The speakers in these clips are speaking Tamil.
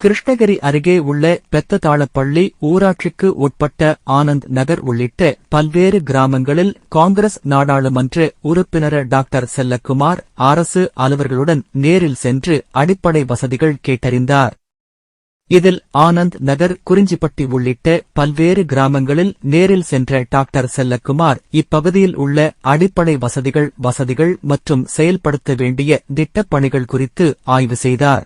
கிருஷ்ணகிரி அருகே உள்ள பெத்ததாளப்பள்ளி ஊராட்சிக்கு உட்பட்ட ஆனந்த் நகர் உள்ளிட்ட பல்வேறு கிராமங்களில் காங்கிரஸ் நாடாளுமன்ற உறுப்பினர் டாக்டர் செல்லக்குமார் அரசு அலுவலர்களுடன் நேரில் சென்று அடிப்படை வசதிகள் கேட்டறிந்தார். இதில் ஆனந்த் நகர் குறிஞ்சிப்பட்டி உள்ளிட்ட பல்வேறு கிராமங்களில் நேரில் சென்ற டாக்டர் செல்லக்குமார் இப்பகுதியில் உள்ள அடிப்படை வசதிகள் வசதிகள் மற்றும் செயல்படுத்த வேண்டிய திட்டப்பணிகள் குறித்து ஆய்வு செய்தார்.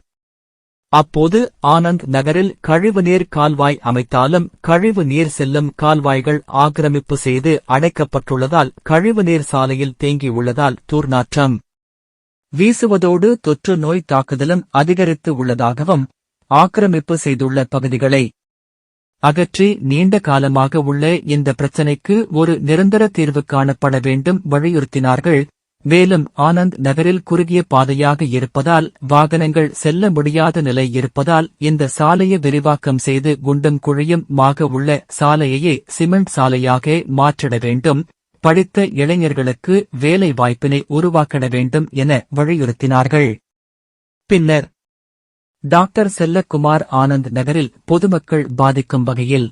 அப்போது ஆனந்த் நகரில் கழிவுநீர் கால்வாய் அமைத்தாலும் கழிவு நீர் செல்லும் கால்வாய்கள் ஆக்கிரமிப்பு செய்து அடைக்கப்பட்டுள்ளதால் கழிவுநீர் சாலையில் தேங்கியுள்ளதால் தூர்நாற்றம் வீசுவதோடு தொற்று நோய் தாக்குதலும் அதிகரித்து உள்ளதாகவும் ஆக்கிரமிப்பு செய்துள்ள பகுதிகளை அகற்றி நீண்ட காலமாக உள்ள இந்த பிரச்சினைக்கு ஒரு நிரந்தர தீர்வு காணப்பட வேண்டும் வலியுறுத்தினார்கள் மேலும் ஆனந்த் நகரில் குறுகிய பாதையாக இருப்பதால் வாகனங்கள் செல்ல முடியாத நிலை இருப்பதால் இந்த சாலையை விரிவாக்கம் செய்து குண்டும் குழியும் மாக உள்ள சாலையையே சிமெண்ட் சாலையாக மாற்றிட வேண்டும். படித்த இளைஞர்களுக்கு வேலை வாய்ப்பினை உருவாக்கிட வேண்டும் என வலியுறுத்தினார்கள். பின்னர் டாக்டர் செல்லக்குமார் ஆனந்த் நகரில் பொதுமக்கள் பாதிக்கும் வகையில்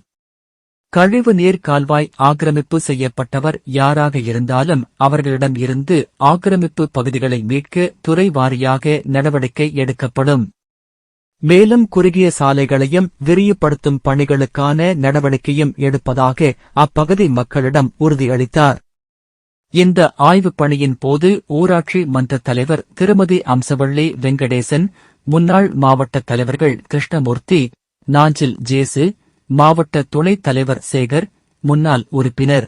கழிவு நீர் கால்வாய் ஆக்கிரமிப்பு செய்யப்பட்டவர் யாராக இருந்தாலும் அவர்களிடம் இருந்து ஆக்கிரமிப்பு பகுதிகளை மீட்க துறை வாரியாக நடவடிக்கை எடுக்கப்படும். மேலும் குறுகிய சாலைகளையும் விரிவுபடுத்தும் பணிகளுக்கான நடவடிக்கையும் எடுப்பதாக அப்பகுதி மக்களிடம் உறுதியளித்தார். இந்த ஆய்வுப் பணியின் போது ஊராட்சி மன்ற தலைவர் திருமதி அம்சவள்ளி வெங்கடேசன் முன்னாள் மாவட்ட தலைவர்கள் கிருஷ்ணமூர்த்தி நாஞ்சில் ஜேசு மாவட்ட துணைத் தலைவர் சேகர் முன்னாள் உறுப்பினர்.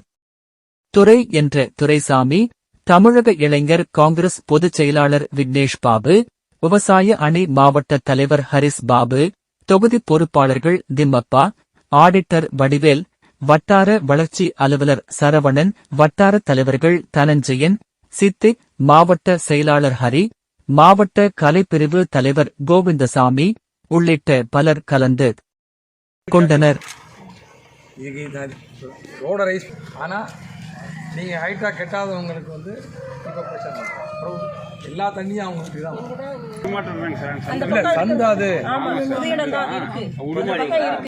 துறை என்ற துரைசாமி தமிழக இளைஞர் காங்கிரஸ் பொதுச் செயலாளர் விக்னேஷ் பாபு விவசாய அணி மாவட்ட தலைவர் ஹரிஸ் பாபு தொகுதி பொறுப்பாளர்கள் திம்மப்பா ஆடிட்டர் வடிவேல் வட்டார வளர்ச்சி அலுவலர் சரவணன் வட்டார தலைவர்கள் தனஞ்சயன் சித்திக் மாவட்ட செயலாளர் ஹரி மாவட்ட கலைப்பிரிவு தலைவர் கோவிந்தசாமி உள்ளிட்ட பலர் கலந்து கொண்டனர். இதுக்கு இந்த ரோட ரைஸ் ஆனால் நீங்கள் ஹைட்டாக கெட்டாதவங்களுக்கு வந்து இப்போ பிரச்சனை எல்லா தண்ணியும் அவங்களுக்கு தான். இல்லை சந்தாது